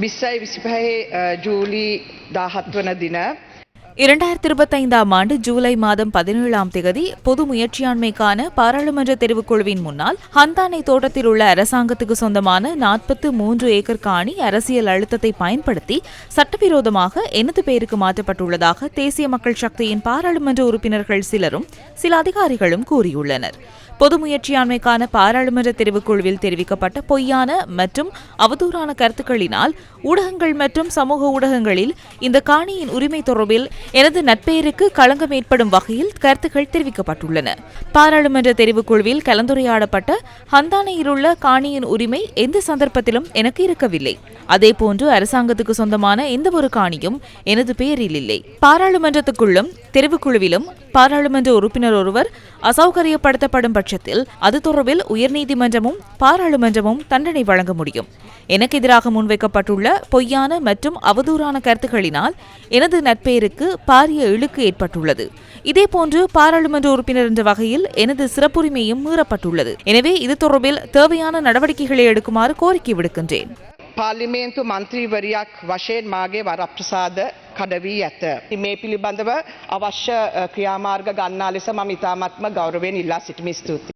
විස්සයි විසිපහේ ජූලි දාහත් වන දින. இரண்டாயிரத்தி இருபத்தைந்தாம் ஆண்டு ஜூலை மாதம் பதினேழாம் தேதி பொது முயற்சியாண்மைக்கான பாராளுமன்ற தெரிவுக்குழுவின் முன்னால் ஹந்தானை தோட்டத்தில் உள்ள அரசாங்கத்துக்கு சொந்தமான நாற்பத்து மூன்று ஏக்கர் காணி அரசியல் அழுத்தத்தை பயன்படுத்தி சட்டவிரோதமாக எனது பெயருக்கு மாற்றப்பட்டுள்ளதாக தேசிய மக்கள் சக்தியின் பாராளுமன்ற உறுப்பினர்கள் சிலரும் சில அதிகாரிகளும் கூறியுள்ளனர். பொது முயற்சியாண்மைக்கான பாராளுமன்ற தெரிவுக்குழுவில் தெரிவிக்கப்பட்ட பொய்யான மற்றும் அவதூறான கருத்துக்களினால் ஊடகங்கள் மற்றும் சமூக ஊடகங்களில் இந்த காணியின் உரிமை தொடர்பில் எனது நட்பெயருக்கு களங்கம் ஏற்படும் வகையில் கருத்துக்கள் தெரிவிக்கப்பட்டுள்ளன. பாராளுமன்ற தெரிவுக்குழுவில் கலந்துரையாடப்பட்ட ஹந்தானையில் உள்ள காணியின் உரிமை எந்த சந்தர்ப்பத்திலும் எனக்கு இருக்கவில்லை. அதேபோன்று அரசாங்கத்துக்கு சொந்தமான எந்த ஒரு காணியும் எனது பெயரில் இல்லை. பாராளுமன்றத்துக்குள்ளும் தெரிவுக்குழுவிலும் பாராளுமன்ற உறுப்பினர் ஒருவர் அசௌகரியப்படுத்தப்படும் பட்சத்தில் அது தொடர்பில் உயர்நீதிமன்றமும் பாராளுமன்றமும் தண்டனை வழங்க முடியும். எனக்கு எதிராக முன்வைக்கப்பட்டுள்ள பொய்யான மற்றும் அவதூறான கருத்துக்களினால் எனது நட்பெயருக்கு பாரிய இழுக்கு ஏற்பட்டுள்ளது இதேபோன்று பாராளுமன்ற உறுப்பினர் என்ற வகையில் எனது சிறப்புரிமையும் மீறப்பட்டுள்ளது எனவே இது தொடர்பில் தேவையான நடவடிக்கைகளை எடுக்குமாறு கோரிக்கை விடுக்கின்றேன் පාර්ලිමේන්තු මන්ත්‍රීවරයක් වශයෙන් මාගේ වරප්‍රසාද කඩවී ඇත. මේ පිළිබඳව අවශ්‍ය අ, ක්‍රියාමාර්ග ගන්නා ලෙස මම ඉතාමත්ම ගෞරවයෙන් ඉල්ලා සිටිමි ස්තුතියි.